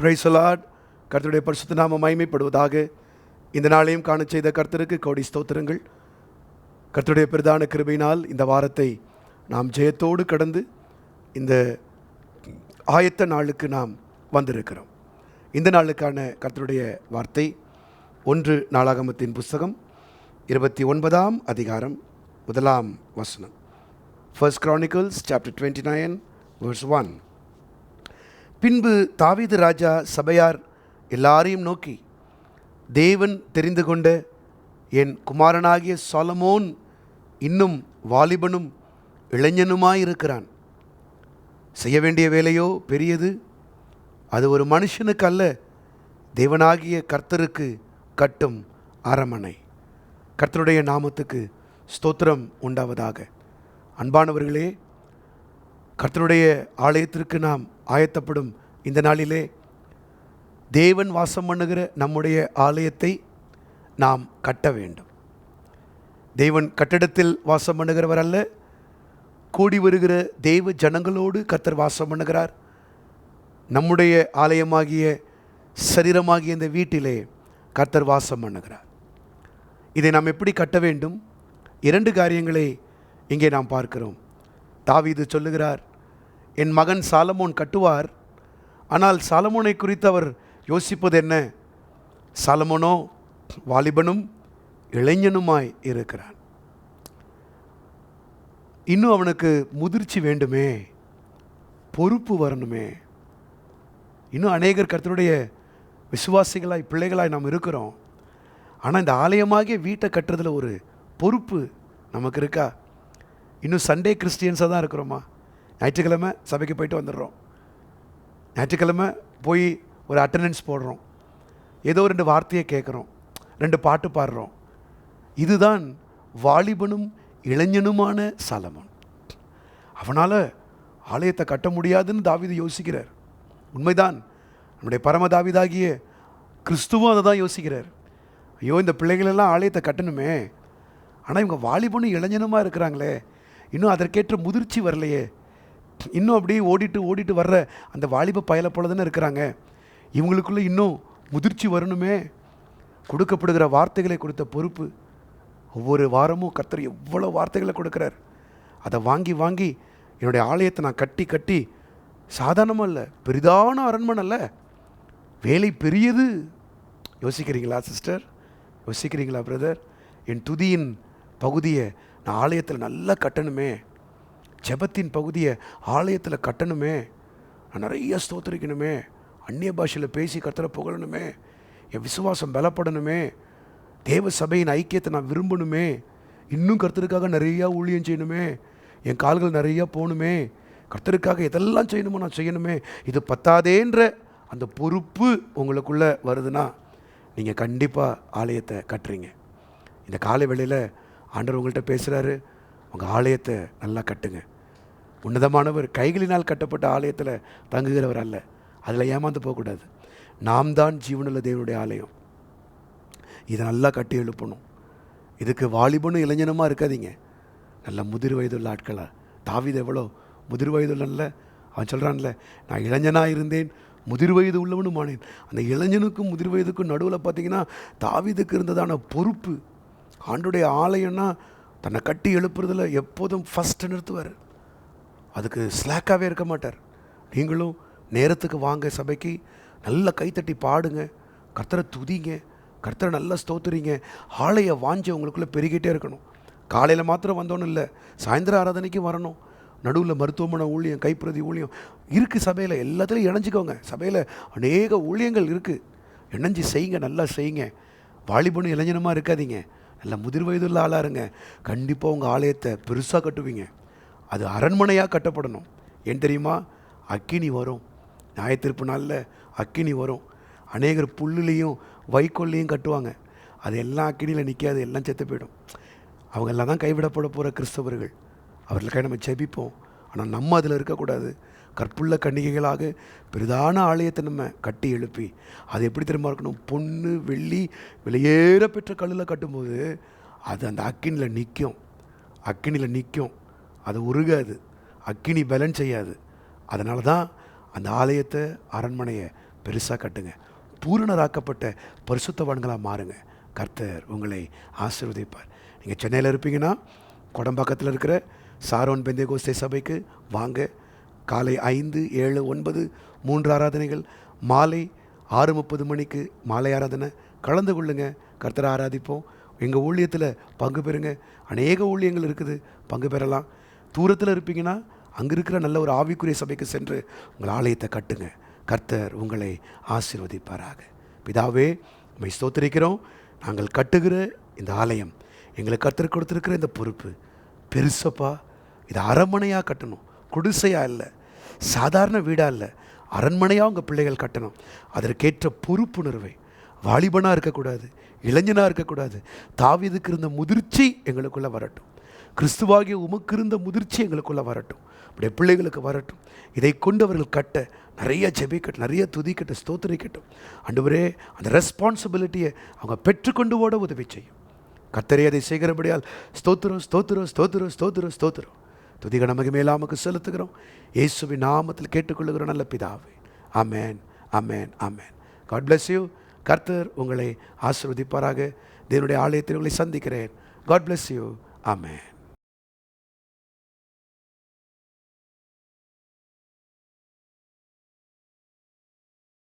பிரைசலாட் கர்த்தருடைய பரிசுத்த நாம மகிமைப்படுவதாக இந்த நாளையும் காண செய்த கர்த்தருக்கு கோடி ஸ்தோத்திரங்கள். கர்த்தருடைய பிரதான கிருபையினால் இந்த வாரத்தை நாம் ஜெயத்தோடு கடந்து இந்த ஆயத்த நாளுக்கு நாம் வந்திருக்கிறோம். இந்த நாளுக்கான கர்த்தருடைய வார்த்தை ஒன்று நாளாகமத்தின் புஸ்தகம் இருபத்தி ஒன்பதாம் அதிகாரம் முதலாம் வசனம். First Chronicles chapter twenty nine verse one பின்பு தாவீது ராஜா சபையார் எல்லாரையும் நோக்கி தேவன் தெரிந்து கொண்ட என் குமாரனாகிய சாலமோன் இன்னும் வாலிபனும் இளைஞனுமாயிருக்கிறான். செய்ய வேண்டிய வேலையோ பெரியது. அது ஒரு மனுஷனுக்கு அல்ல தேவனாகிய கர்த்தருக்கு கட்டும் அரமனை. கர்த்தருடைய நாமத்துக்கு ஸ்தோத்திரம் உண்டாவதாக. அன்பானவர்களே கர்த்தருடைய ஆலயத்திற்கு நாம் ஆயத்தப்படும். இந்த நாளிலே தேவன் வாசம் பண்ணுகிற நம்முடைய ஆலயத்தை நாம் கட்ட வேண்டும். தேவன் கட்டிடத்தில் வாசம் பண்ணுகிறவர் அல்ல. கூடி வருகிற தெய்வ ஜனங்களோடு கர்த்தர் வாசம் பண்ணுகிறார். நம்முடைய ஆலயமாகிய சரீரமாகிய இந்த வீட்டிலே கர்த்தர் வாசம் பண்ணுகிறார். இதை நாம் எப்படி கட்ட வேண்டும்? இரண்டு காரியங்களை இங்கே நாம் பார்க்கிறோம். தாவீது சொல்லுகிறார் என் மகன் சாலமோன் கட்டுவார். ஆனால் சாலமோனை குறித்து அவர் யோசிப்பது என்ன? சாலமோனோ வாலிபனும் இளைஞனுமாய் இருக்கிறான். இன்னும் அவனுக்கு முதிர்ச்சி வேண்டுமே பொறுப்பு வரணுமே. இன்னும் அநேகர் கருத்தருடைய விசுவாசிகளாய் பிள்ளைகளாய் நாம் இருக்கிறோம். ஆனால் இந்த ஆலயமாகிய வீட்டை கட்டுறதுல ஒரு பொறுப்பு நமக்கு இருக்கா? இன்னும் சண்டே கிறிஸ்டியன்ஸாக தான் இருக்கிறோமா? ஞாயிற்றுக்கிழமை சபைக்கு போயிட்டு வந்துடுறோம். ஞாயிற்றுக்கிழமை போய் ஒரு அட்டண்டன்ஸ் போடுறோம். ஏதோ ரெண்டு வார்த்தையை கேட்குறோம். ரெண்டு பாட்டு பாடுறோம். இதுதான் வாலிபனும் இளைஞனுமான சலமன். அவனால் ஆலயத்தை கட்ட முடியாதுன்னு தாவிது யோசிக்கிறார். உண்மைதான். நம்முடைய பரம தாவிதாகிய கிறிஸ்துவும் அதை தான் யோசிக்கிறார். ஐயோ இந்த பிள்ளைகளெல்லாம் ஆலயத்தை கட்டணுமே. ஆனால் இவங்க வாலிபனும் இளைஞனுமா இருக்கிறாங்களே. இன்னும் அதற்கேற்ற முதிர்ச்சி வரலையே. இன்னும் அப்படியே ஓடிட்டு ஓடிட்டு வர்ற அந்த வாலிப பயலை போல தானே இருக்கிறாங்க. இவங்களுக்குள்ளே இன்னும் முதிர்ச்சி வரணுமே. கொடுக்கப்படுகிற வார்த்தைகளை கொடுத்த பொறுப்பு. ஒவ்வொரு வாரமும் கர்த்தர் எவ்வளோ வார்த்தைகளை கொடுக்குறார். அதை வாங்கி வாங்கி என்னுடைய ஆலயத்தை நான் கட்டி கட்டி சாதாரணமாக இல்லை பெரிதான அரண்மனை அல்ல. வேலை பெரியது. யோசிக்கிறீங்களா சிஸ்டர்? யோசிக்கிறீங்களா பிரதர்? என் துதியின் பகுதியை நான் ஆலயத்தில் நல்லா கட்டணுமே. ஜெபத்தின் பகுதியை ஆலயத்தில் கட்டணுமே. நான் நிறைய ஸ்தோத்திரிக்கணுமே. அந்நிய பாஷையில் பேசி கர்த்தரை புகழணுமே. என் விசுவாசம் பலப்படணுமே. தேவ சபையின் ஐக்கியத்தை நான் விரும்பணுமே. இன்னும் கர்த்தருக்காக நிறையா ஊழியம் செய்யணுமே. என் கால்கள் நிறையா போகணுமே. கர்த்தருக்காக எதெல்லாம் செய்யணுமோ நான் செய்யணுமே. இது பத்தாதேன்ற அந்த பொறுப்பு உங்களுக்குள்ளே வருதுன்னா நீங்கள் கண்டிப்பாக ஆலயத்தை கட்டுறீங்க. இந்த காலை வேளையில் ஆண்டவர் உங்கள்கிட்ட பேசுகிறாரு உங்கள் ஆலயத்தை நல்லா கட்டுங்க. உன்னதமானவர் கைகளினால் கட்டப்பட்ட ஆலயத்தில் தங்குகிறவர் அல்ல. அதில் ஏமாந்து போகக்கூடாது. நாம் தான் ஜீவனுள்ள தேவனுடைய ஆலயம். இதை நல்லா கட்டி எழுப்பணும். இதுக்கு வாலிபனும் இளைஞனுமா இருக்காதீங்க. நல்ல முதிர் வயதுள்ள ஆட்களாக தாவித எவ்வளோ? முதிர் வயதுள்ளன்ல அவன் சொல்கிறான்ல நான் இளைஞனாக இருந்தேன் முதிர் வயது உள்ளவனும் ஆனேன். அந்த இளைஞனுக்கும் முதிர் வயதுக்கும் நடுவில் பார்த்தீங்கன்னா தாவிதுக்கு இருந்ததான பொறுப்பு. ஆண்டுடைய ஆலயம்னா தன்னை கட்டி எழுப்புறதில் எப்போதும் ஃபஸ்ட்டு நிறுத்துவார் அதுக்கு ஸ்லாக்காகவே இருக்க மாட்டார். நீங்களும் நேரத்துக்கு வாங்க சபைக்கு நல்ல கைத்தட்டி பாடுங்க கர்த்தரை துதிங்க கர்த்தரை நல்லா ஸ்தோத்துறீங்க ஆலய வாஞ்சி உங்களுக்குள்ளே பெருகிட்டே இருக்கணும். காலையில் மாத்திரம் வந்தோன்னு இல்லை சாயந்தரம் ஆராதனைக்கு வரணும். நடுவில் மருத்துவமனை ஊழியம் கைப்பிரதி ஊழியம் இருக்குது சபையில் எல்லாத்துலேயும் இணைஞ்சிக்கோங்க. சபையில் அநேக ஊழியங்கள் இருக்குது இணைஞ்சி செய்யுங்க நல்லா செய்யுங்க. வாலிபனும் இளைஞனமாக இருக்காதீங்க. நல்ல முதிர் வயதுள்ள ஆளாக இருங்க. கண்டிப்பாக உங்கள் ஆலயத்தை பெருசாக கட்டுவீங்க. அது அரண்மனையாக கட்டப்படணும். ஏன் தெரியுமா? அக்கினி வரும். நியாயத்திருப்பு நாளில் அக்கினி வரும். அநேகர் புல்லுலேயும் வைக்கோல்லையும் கட்டுவாங்க. அது எல்லாம் அக்கினியில் நிற்காது எல்லாம் செத்து போயிடும். அவங்க எல்லாம் தான் கைவிடப்பட போகிற கிறிஸ்தவர்கள். அவர்களுக்காக நம்ம ஜெபிப்போம். ஆனால் நம்ம அதில் இருக்கக்கூடாது. கற்புள்ள கன்னிகைகளாக பெரிதான ஆலயத்தை நம்ம கட்டி எழுப்பி அது எப்படி தெரியுமா இருக்கணும்? பொண்ணு வெள்ளி வெளியேற பெற்ற கல்லில் கட்டும்போது அது அந்த அக்கினியில் நிற்கும் அக்கினியில் நிற்கும் அது உருகாது. அக்கினி பலன் செய்யாது. அதனால தான் அந்த ஆலயத்தை அரண்மனையை பெருசாக கட்டுங்க. பூரணராக்கப்பட்ட பரிசுத்தவான்களாக மாறுங்க. கர்த்தர் உங்களை ஆசீர்வதிப்பார். நீங்கள் சென்னையில் இருப்பீங்கன்னா குடம்பாக்கத்தில் இருக்கிற சாரோன் பெந்தேகோஸ்தே சபைக்கு வாங்க. காலை ஐந்து ஏழு ஒன்பது மூன்று ஆராதனைகள். மாலை ஆறு முப்பது மணிக்கு மாலை ஆராதனை. கலந்து கொள்ளுங்க. கர்த்தரை ஆராதிப்போம். எங்கள் ஊழியத்தில் பங்கு பெறுங்க. அநேக ஊழியங்கள் இருக்குது. பங்கு பெறலாம். தூரத்தில் இருப்பீங்கன்னா அங்கே இருக்கிற நல்ல ஒரு ஆவிக்குரிய சபைக்கு சென்று உங்கள் ஆலயத்தை கட்டுங்க. கர்த்தர் உங்களை ஆசீர்வதிப்பாராக. பிதாவே உண்மை ஸ்தோத்திரிக்கிறோம். நாங்கள் கட்டுகிற இந்த ஆலயம் எங்களுக்கு கர்த்தர் கொடுத்துருக்கிற இந்த பொறுப்பு பெருசப்பா இது அரண்மனையாக கட்டணும். குடிசையாக இல்லை சாதாரண வீடாக இல்லை அரண்மனையாக உங்கள் பிள்ளைகள் கட்டணும். அதற்கேற்ற பொறுப்புணர்வை வாலிபனாக இருக்கக்கூடாது இளைஞனாக இருக்கக்கூடாது தாவியதுக்கு இருந்த முதிர்ச்சி எங்களுக்குள்ளே வரட்டும். கிறிஸ்துவாகிய உமக்கு இருந்த முதிர்ச்சி எங்களுக்குள்ளே வரட்டும். அப்படியே பிள்ளைகளுக்கு வரட்டும். இதை கொண்டு அவர்கள் கட்ட நிறைய ஜெபிக்கட்டும் நிறைய துதிக்கட்ட ஸ்தோத்திரிக்கட்டும் அண்டுவரே அந்த ரெஸ்பான்சிபிலிட்டியை அவங்க பெற்றுக்கொண்டு ஓட உதவி செய்யும். கத்தரே அதை செய்கிறபடியால் ஸ்தோத்திரம் ஸ்தோத்திரம் ஸ்தோத்திரம் ஸ்தோத்திரம் ஸ்தோத்திரம். துதிக நமக்கு மேலாமக்கு செலுத்துகிறோம். இயேசுவின் நாமத்தில் கேட்டுக்கொள்ளுகிறோம் நல்ல பிதாவே. அமேன் அமேன் அமேன் காட் பிளஸ் யூ கர்த்தர் உங்களை ஆசிர்வதிப்பாராக. தேவனுடைய ஆலயத்தில் உங்களை சந்திக்கிறேன். God bless you amen